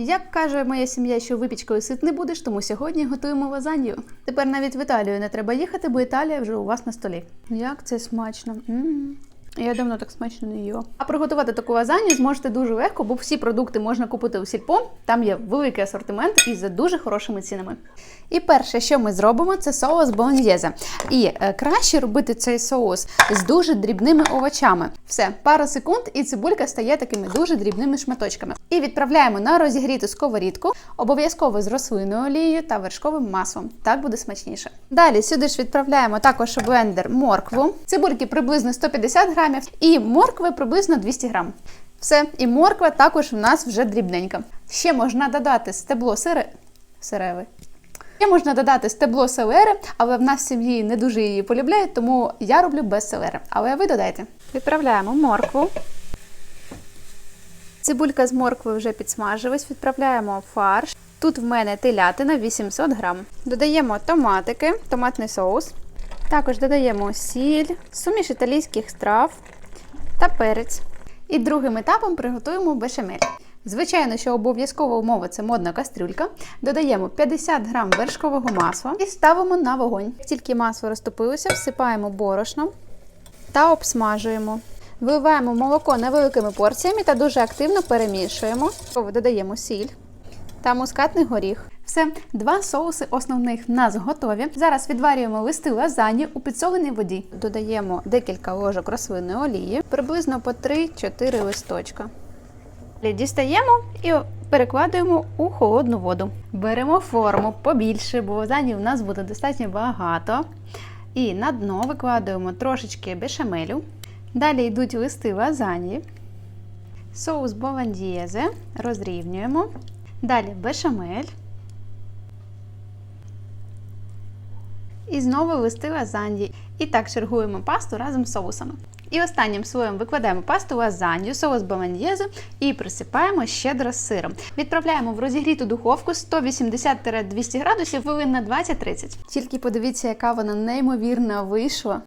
Як каже моя сім'я, що випічкою сит не будеш, тому сьогодні готуємо лазанью. Тепер навіть в Італію не треба їхати, бо Італія вже у вас на столі. Як це смачно. м Я давно так смачно не їла. А приготувати таку лазанью зможете дуже легко, бо всі продукти можна купити у сільпо. Там є великий асортимент і за дуже хорошими цінами. І перше, що ми зробимо, це соус болоньєзе. І е, краще робити цей соус з дуже дрібними овочами. Все, пару секунд, і цибулька стає такими дуже дрібними шматочками. І відправляємо на розігріту сковорідку, обов'язково з рослинною олією та вершковим маслом. Так буде смачніше. Далі сюди ж відправляємо також у блендер моркву, цибульки приблизно 150 грамів, і моркви приблизно 200 грам. Все, і морква також у нас вже дрібненька. Ще можна додати стебло сире... сиреви. Ще можна додати стебло селери, але в нас в сім'ї не дуже її полюбляють, тому я роблю без селери. Але ви додайте. Відправляємо моркву. Цибулька з моркви вже підсмажилась, відправляємо фарш. Тут в мене телятина 800 грам. Додаємо томатики, томатний соус. Також додаємо сіль, суміш італійських страв та перець. І другим етапом приготуємо бешамель. Звичайно, що обов'язкова умова це модна кастрюлька. Додаємо 50 грам вершкового масла і ставимо на вогонь. Як тільки масло розтопилося, всипаємо борошно та обсмажуємо. Виливаємо молоко невеликими порціями та дуже активно перемішуємо. Додаємо сіль та мускатний горіх. Все, два соуси основних в нас готові. Зараз відварюємо листи лазані у підсоленій воді. Додаємо декілька ложок рослинної олії, приблизно по 3-4 листочка. Дістаємо і перекладаємо у холодну воду. Беремо форму побільше, бо лазані у нас буде достатньо багато. І на дно викладаємо трошечки бешамелю. Далі йдуть листи лазані, соус боландієзе, розрівнюємо. Далі бешамель. І знову листи лазаньї. І так чергуємо пасту разом з соусами. І останнім слоєм викладаємо пасту лазанью, соус болоньєзе і присипаємо щедро сиром. Відправляємо в розігріту духовку 180-200 градусів хвилин на 20-30. Тільки подивіться, яка вона неймовірна вийшла.